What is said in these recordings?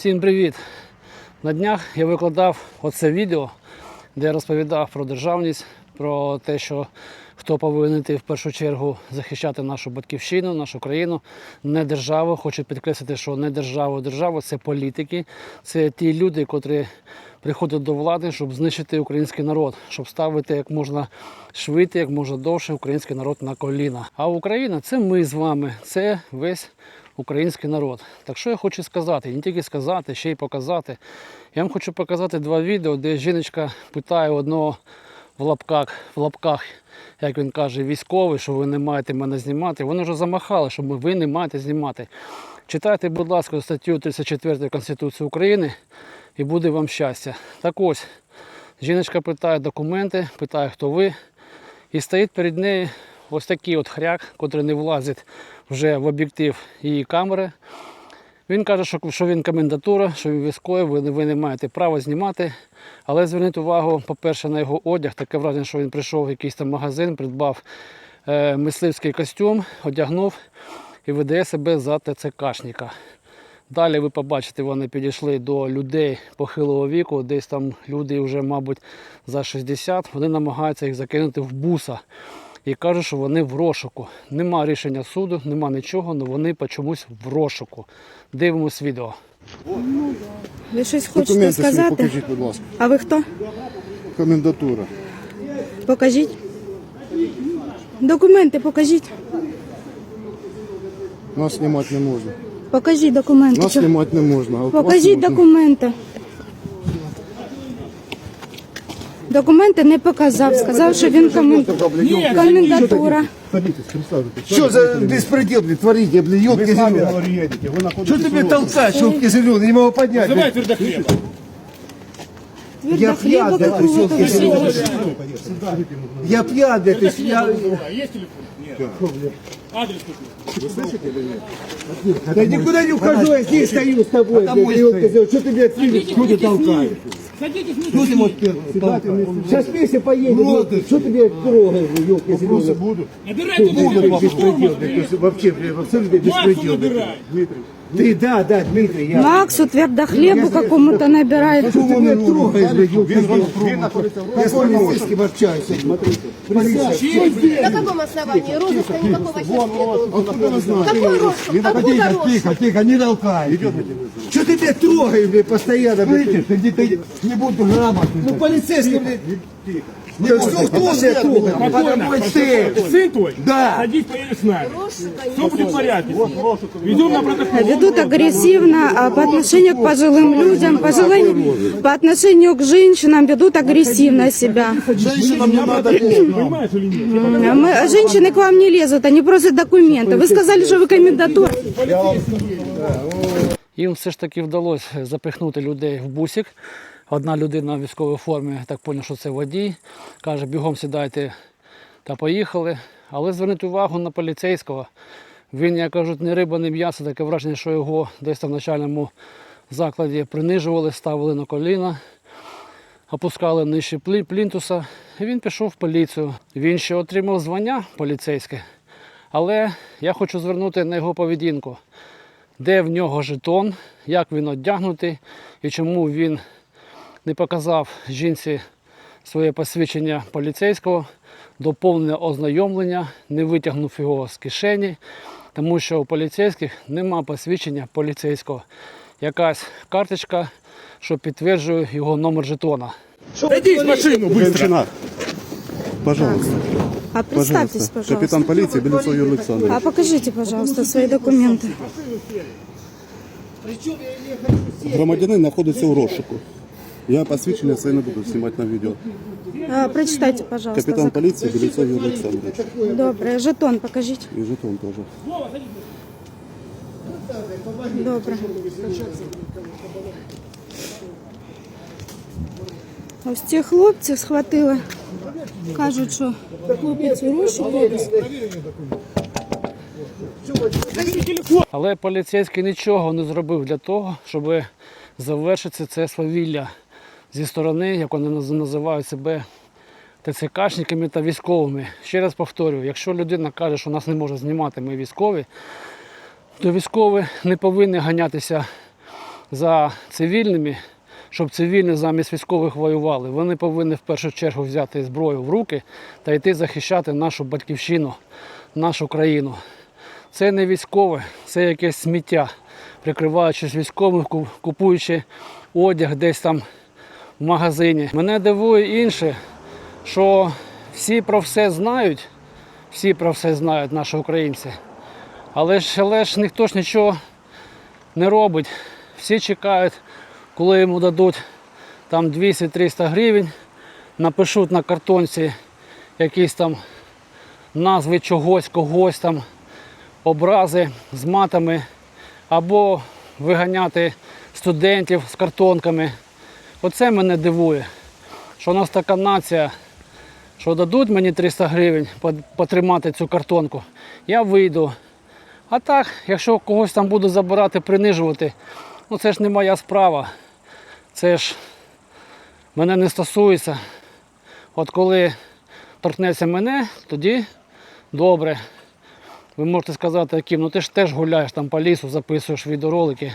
Всім привіт! На днях я викладав оце відео, де я розповідав про державність, про те, що хто повинен йти в першу чергу захищати нашу батьківщину, нашу країну, не державу. Хочу підкреслити, що не державу, державу це політики, це ті люди, котрі приходять до влади, щоб знищити український народ, щоб ставити як можна швидше, як можна довше український народ на коліна. А Україна це ми з вами, це весь український народ. Так що я хочу сказати, не тільки сказати, ще й показати. Я вам хочу показати два відео, де жіночка питає одного в лапках, в лапках, як він каже, військовий, що ви не маєте мене знімати. Вони вже замахали, що ви не маєте знімати. Читайте, будь ласка, статтю 34 Конституції України і буде вам щастя. Так ось, жіночка питає документи, питає, хто ви. І стоїть перед нею ось такий от хряк, котрий не влазить вже в об'єктив її камери. Він каже, що, він комендатура, що він військовий, ви, ви не маєте права знімати. Але зверніть увагу, по-перше, на його одяг. Таке враження, що він прийшов в якийсь там магазин, придбав е, мисливський костюм, одягнув і видає себе за ТЦКшника. Далі ви побачите, вони підійшли до людей похилого віку, десь там люди вже, мабуть, за 60, вони намагаються їх закинути в буса і кажуть, що вони в розшуку. Нема рішення суду, нема нічого, але вони по чомусь в розшуку. Дивимось відео. Ви щось хочете Документи свої сказати? покажіть, будь ласка. А ви хто? Комендатура. Покажіть. Документи покажіть. Нас знімати не можна. Покажіть документи. Нас Чо- знімати не можна. а от вас Покажіть можна. документи. Документи не показав. Сказав, що він комен... комендатура. Садитесь, присаджуйтесь. Что за беспредел, блин, творите, блин, Ви елки з нами зеленые. говорю, їдете, ви Что знаходитесь ты мне у толкаешь, елки зеленые, не могу поднять. Давай блин. твердохлеб. Я хліба пьян, блядь, какого-то елки зеленые. розумієте. Я пьян, блядь, то есть я... А есть телефон? Нет. Адрес какой? Да никуда не ухожу, я здесь стою с тобой, блядь, елки зеленые. Что ты, блядь, видишь, что ты толкаешь? Садитесь Что ты вот первый Сейчас вместе поедем, елки. что ты, блядь, трогаешь, елки Вопроси зеленые? будуть? Набирайте Беспредел, телефон. блядь, то есть вообще, блядь, абсолютно беспредел. блядь. набирай. Дмитрий, Ты, да, да, Дмитрий, я... Максу твердохлебу какому-то набирає. Что ты, блядь, трогаешь, блядь, елки він, зеленые? він знаходиться в Я с полицейским общаюсь. Смотрите. На каком основании? Розыска никакого сейчас нету. Откуда вы знаете? Какой розыск? Откуда розыск? тихо, не толкай. Что ты меня трогаешь, блядь, постоянно, блядь? Слышишь, ты, не буду грамотный. Ну, полицейский, блядь. Не, кто, кто трогает? Спокойно. Мой сын. Сын твой? Да. Садись, поедешь с нами. Все будет в порядке. Ведем на протокол. Ведут агрессивно а, по отношению к пожилым людям, пожилым, по отношению к женщинам ведут агрессивно себя. Женщинам не надо Понимаешь или нет? А Мы, женщины к вам не лезут, они просят документы. Вы сказали, что вы комендатура. Їм все ж таки вдалося запихнути людей в бусик. Одна людина в військовій формі, так зрозумів, що це водій. Каже, бігом сідайте та поїхали. Але зверніть увагу на поліцейського. Він, як кажуть, не риба, не м'ясо, таке враження, що його десь там в начальному закладі принижували, ставили на коліна, опускали нижче плінтуса. І він пішов в поліцію. Він ще отримав звання поліцейське. Але я хочу звернути на його поведінку де в нього жетон, як він одягнутий і чому він не показав жінці своє посвідчення поліцейського, до повного ознайомлення, не витягнув його з кишені, тому що у поліцейських нема посвідчення поліцейського. Якась карточка, що підтверджує його номер жетона. В машину быстро. Пожалуйста, А представьтесь, пожалуйста. пожалуйста. Капитан полиции Белецов Юрий Александрович. А покажите, пожалуйста, свои документы. Громадянин знаходиться у розшуку. Я посвідчення це не буду знімати на відео. А, прочитайте, пожалуйста. Капітан поліції Белецов Юрій Олександрович. Добре, жетон покажіть. І жетон теж. Добре. Ось ці хлопці схватили. Кажуть, що хлопець у розшуку. Але поліцейський нічого не зробив для того, щоб завершити це свавілля зі сторони, як вони називають себе ТЦКшниками та військовими. Ще раз повторюю, якщо людина каже, що нас не може знімати, ми військові, то військові не повинні ганятися за цивільними, щоб цивільні замість військових воювали. Вони повинні в першу чергу взяти зброю в руки та йти захищати нашу батьківщину, нашу країну. Це не військове, це якесь сміття, прикриваючись військовим, купуючи одяг десь там в магазині. Мене дивує інше, що всі про все знають, всі про все знають наші українці. Але ж, але ж ніхто ж нічого не робить. Всі чекають, коли йому дадуть там 200-300 гривень, напишуть на картонці якісь там назви чогось, когось там, образи з матами, або виганяти студентів з картонками. Оце мене дивує, що у нас така нація, що дадуть мені 300 гривень по- потримати цю картонку, я вийду. А так, якщо когось там буду забирати, принижувати, ну це ж не моя справа. Це ж мене не стосується. От коли торкнеться мене, тоді добре. Ви можете сказати, Аким, ну ти ж теж гуляєш там по лісу, записуєш відеоролики,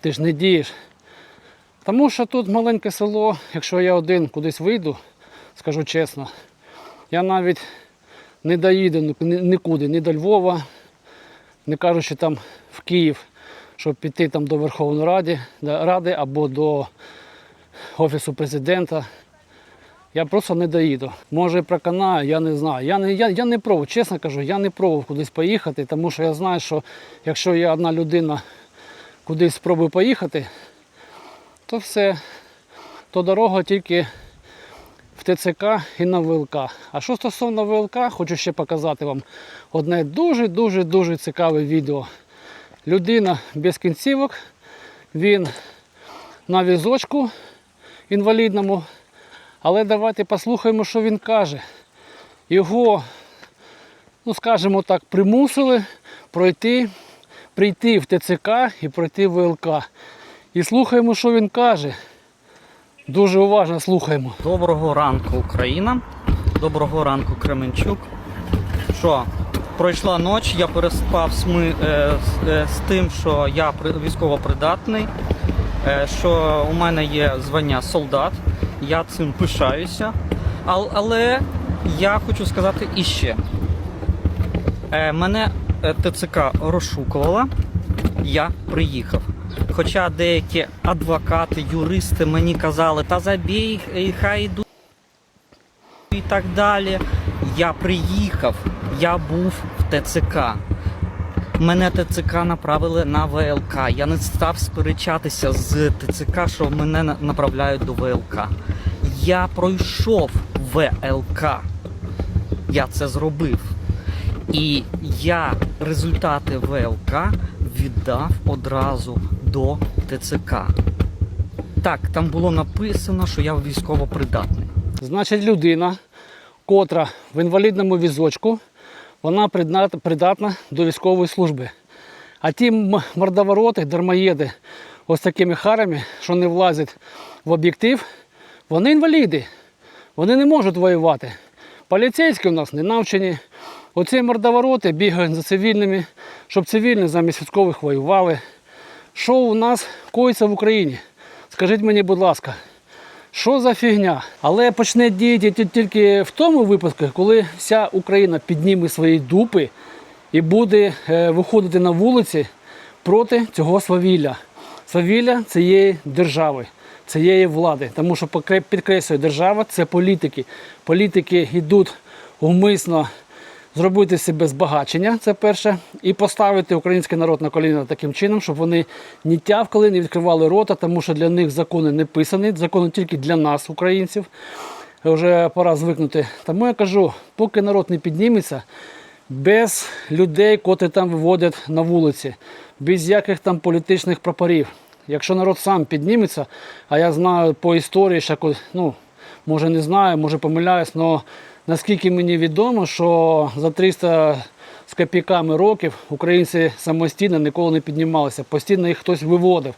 ти ж не дієш. Тому що тут маленьке село, якщо я один кудись вийду, скажу чесно, я навіть не доїду ні- ні- нікуди, ні до Львова, не кажучи там в Київ, щоб піти там до Верховної Ради, Ради або до Офісу президента. Я просто не доїду. Може проканаю, я не знаю. Я не, я, я не пробував, чесно кажу, я не пробував кудись поїхати, тому що я знаю, що якщо я одна людина кудись спробую поїхати, то все, то дорога тільки в ТЦК і на ВЛК. А що стосовно ВЛК, хочу ще показати вам одне дуже-дуже дуже цікаве відео. Людина без кінцівок, він на візочку інвалідному. Але давайте послухаємо, що він каже. Його, ну скажімо так, примусили пройти, прийти в ТЦК і пройти в ВЛК. І слухаємо, що він каже. Дуже уважно слухаємо. Доброго ранку, Україна. Доброго ранку, Кременчук. Що, пройшла ніч, я переспав сми, е, з, е, з тим, що я військовопридатний, е, що у мене є звання солдат. Я цим пишаюся. Ал, але я хочу сказати іще. Е, мене е, ТЦК розшукувала, я приїхав. Хоча деякі адвокати, юристи мені казали, та забій, і хай йдуть і так далі. Я приїхав, я був в ТЦК. Мене ТЦК направили на ВЛК. Я не став сперечатися з ТЦК, що мене направляють до ВЛК. Я пройшов ВЛК. Я це зробив. І я результати ВЛК віддав одразу до ТЦК. Так, там було написано, що я військовопридатний. Значить, людина, котра в інвалідному візочку, вона придатна до військової служби. А ті мордовороти, дармоєди, ось такими харами, що не влазять в об'єктив, вони інваліди. Вони не можуть воювати. Поліцейські у нас не навчені. Оці мордовороти бігають за цивільними, щоб цивільні замість військових воювали. Що у нас коїться в Україні? Скажіть мені, будь ласка, що за фігня? Але почне діяти тільки в тому випадку, коли вся Україна підніме свої дупи і буде е, виходити на вулиці проти цього свавілля. Свавілля цієї держави, цієї влади. Тому що підкреслюю, держава це політики. Політики йдуть умисно зробити себе збагачення, це перше, і поставити український народ на коліна таким чином, щоб вони не тявкали, не відкривали рота, тому що для них закони не писані, закони тільки для нас, українців. Вже пора звикнути. Тому я кажу, поки народ не підніметься, без людей, котрі там виводять на вулиці, без яких там політичних прапорів. Якщо народ сам підніметься, а я знаю по історії, що ну, може не знаю, може помиляюсь, але наскільки мені відомо, що за 300 з копійками років українці самостійно ніколи не піднімалися. Постійно їх хтось виводив,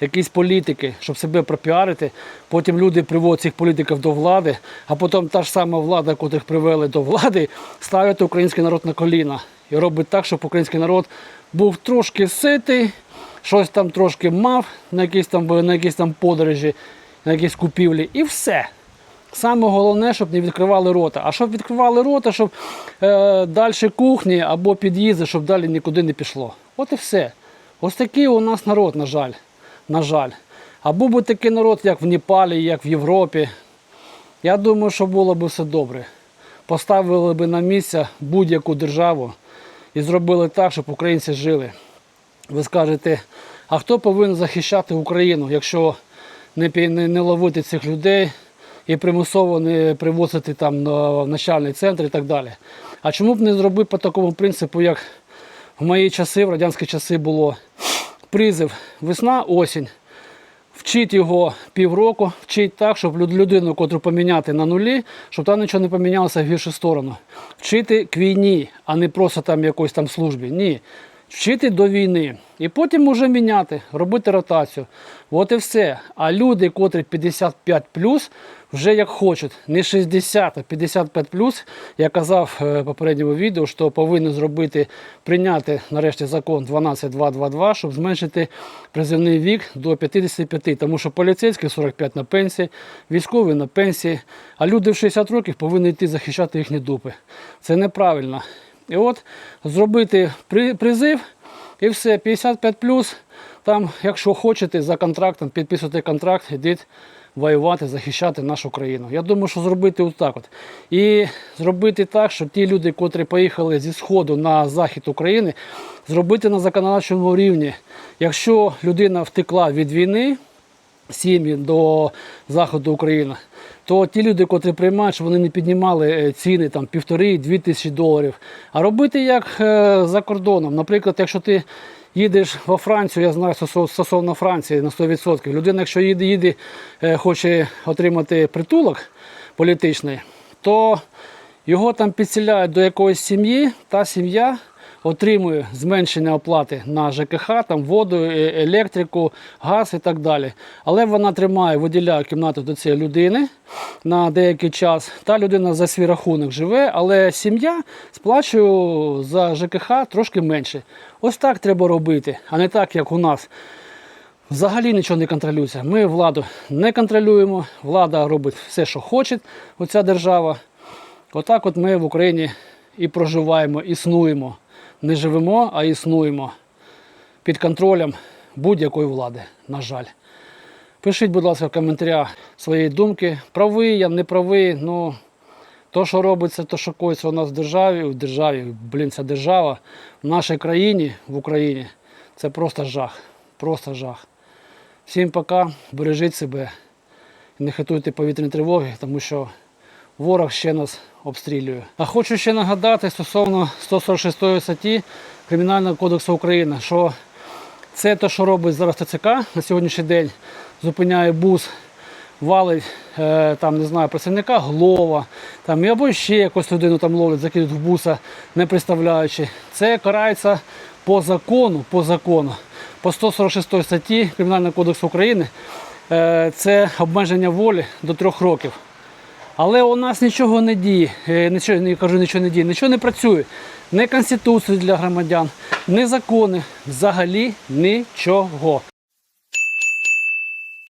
якісь політики, щоб себе пропіарити. Потім люди приводять цих політиків до влади, а потім та ж сама влада, котрих привели до влади, ставить український народ на коліна і робить так, щоб український народ був трошки ситий, щось там трошки мав на якісь там, на якісь там подорожі, на якісь купівлі, і все. Саме головне, щоб не відкривали рота. А щоб відкривали рота, щоб е, далі кухні або під'їзди, щоб далі нікуди не пішло. От і все. Ось такий у нас народ, на жаль. На жаль. А був такий народ, як в Непалі, як в Європі. Я думаю, що було б все добре. Поставили б на місце будь-яку державу і зробили так, щоб українці жили. Ви скажете, а хто повинен захищати Україну, якщо не, не, не ловити цих людей і примусово не привозити там на начальний центр і так далі? А чому б не зробити по такому принципу, як в мої часи, в радянські часи було призив весна, осінь. Вчить його півроку, вчить так, щоб людину, котру поміняти на нулі, щоб там нічого не помінялося в гіршу сторону. Вчити к війні, а не просто там якоїсь там службі. Ні. Вчити до війни. І потім уже міняти, робити ротацію. От і все. А люди, котрі 55 вже як хочуть, не 60, а 55 Я казав е, в попередньому відео, що повинні зробити, прийняти нарешті закон 12222, щоб зменшити призивний вік до 55. Тому що поліцейський 45 на пенсії, військовий на пенсії, а люди в 60 років повинні йти захищати їхні дупи. Це неправильно. І от зробити призив і все, 55 там, якщо хочете, за контрактом, підписуйте контракт, йдіть воювати, захищати нашу країну. Я думаю, що зробити отак от. І зробити так, щоб ті люди, котрі поїхали зі Сходу на захід України, зробити на законодавчому рівні. Якщо людина втекла від війни, сім'ї до заходу України, то ті люди, котрі приймають, щоб вони не піднімали е, ціни там півтори-дві тисячі доларів. А робити як е, за кордоном. Наприклад, якщо ти їдеш во Францію, я знаю стосовно Франції на 100%, людина, якщо їде, їде е, хоче отримати притулок політичний, то його там підселяють до якоїсь сім'ї, та сім'я отримує зменшення оплати на ЖКХ, там воду, е- електрику, газ і так далі. Але вона тримає, виділяє кімнату до цієї людини на деякий час. Та людина за свій рахунок живе, але сім'я сплачує за ЖКХ трошки менше. Ось так треба робити, а не так, як у нас. Взагалі нічого не контролюється. Ми владу не контролюємо, влада робить все, що хоче, оця держава. Отак от ми в Україні і проживаємо, існуємо. Не живемо, а існуємо під контролем будь-якої влади, на жаль. Пишіть, будь ласка, в коментарях свої думки. Правий я, не правий. Ну, то, що робиться, то, що коїться у нас в державі, в державі, блін, ця держава, в нашій країні, в Україні, це просто жах. Просто жах. Всім пока, бережіть себе, не хитуйте повітряні тривоги, тому що ворог ще нас обстрілює. А хочу ще нагадати стосовно 146 статті Кримінального кодексу України, що це те, що робить зараз ТЦК на сьогоднішній день, зупиняє бус, валить е, там, не знаю, працівника Глова, там, або ще якусь людину там ловлять, закидуть в буса, не представляючи. Це карається по закону, по закону. По 146 статті Кримінального кодексу України е, це обмеження волі до трьох років. Але у нас нічого не діє, е, нічого не кажу, нічого не діє, нічого не працює. Не конституції для громадян, не закони, взагалі нічого.